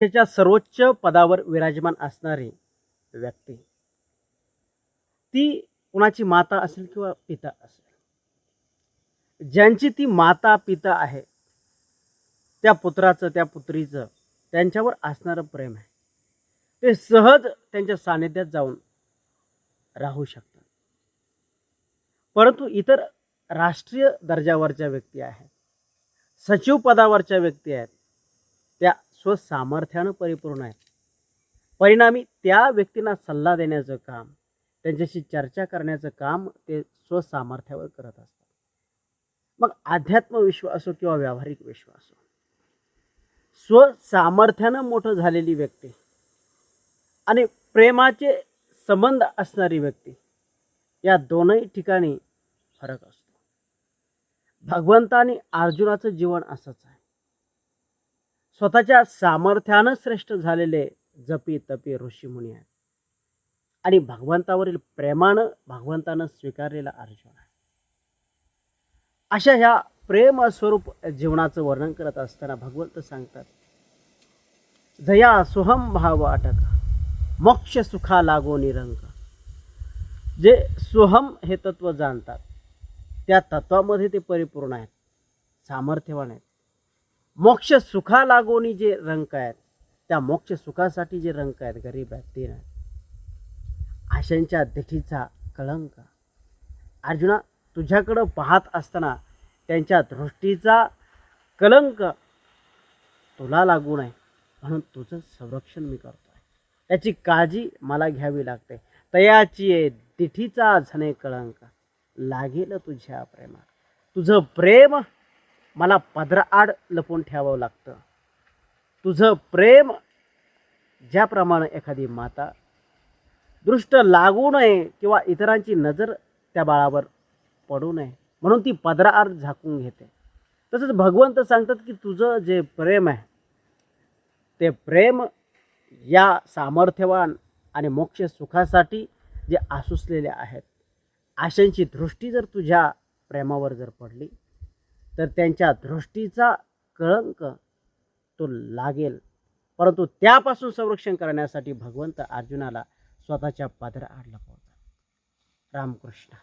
त्याच्या सर्वोच्च पदावर विराजमान असणारी व्यक्ती. ती कुणाची माता असेल किंवा पिता असेल? ज्यांची ती माता पिता आहे त्या पुत्राचं त्या पुत्रीचं त्यांच्यावर असणारं प्रेम आहे. ते सहज त्यांच्या सानिध्यात जाऊन राहू शकतात. परंतु इतर राष्ट्रीय दर्जावरच्या व्यक्ती आहेत सचिव पदावरच्या व्यक्ती आहेत स्वसामर्थ्यानं परिपूर्ण आहे परिणामी त्या व्यक्तींना सल्ला देण्याचं काम त्यांच्याशी चर्चा करण्याचं काम ते स्वसामर्थ्यावर करत असतात. मग अध्यात्मविश्व असो किंवा व्यावहारिक विश्व असो स्वसामर्थ्यानं मोठं झालेली व्यक्ती आणि प्रेमाचे संबंध असणारी व्यक्ती या दोनही ठिकाणी फरक असतो. भगवंत आणि अर्जुनाचं जीवन असंच आहे. स्वतःच्या सामर्थ्यानं श्रेष्ठ झालेले जपी तपी ऋषीमुनी आहेत. आणि भगवंतावरील प्रेमानं भगवंतानं स्वीकारलेला अर्जुन आहे. अशा ह्या प्रेम स्वरूप जीवनाचं वर्णन करत असताना भगवंत सांगतात जया सुहम भाव अटक मोक्ष सुखा लागो निरंक जे सोहम हे तत्व जाणतात त्या तत्वामध्ये ते परिपूर्ण आहेत सामर्थ्यवान आहेत. मोक्ष सुखा लागोनी जे रंक आहेत त्या मोक्ष सुखासाठी जे रंक आहेत गरीब आहेत ते नाही आशांच्या दिठीचा कळंक. अर्जुना तुझ्याकडं पाहत असताना त्यांच्या दृष्टीचा कलंक तुला लागू नये म्हणून तुझं संरक्षण मी करतो आहे त्याची काळजी मला घ्यावी लागते. तयाची आहे दिठीचा झणे कळंक. लागेल तुझ्या प्रेमात. तुझं प्रेम मला पदराआड लपून ठेवावं लागतं. तुझं प्रेम ज्याप्रमाणे एखादी माता दृष्ट लागू नये किंवा इतरांची नजर त्या बाळावर पडू नये म्हणून ती पदराआड झाकून घेते. तसंच भगवंत सांगतात की तुझं जे प्रेम आहे ते प्रेम या सामर्थ्यवान आणि मोक्ष सुखासाठी जे आसुसलेले आहेत आशांची दृष्टी जर तुझ्या प्रेमावर जर पडली तर त्यांच्या दृष्टीचा कळंक तो लागेल. परंतु त्यापासून संरक्षण करण्यासाठी भगवंत अर्जुनाला स्वतःच्या पदराआड लपवतात रामकृष्ण.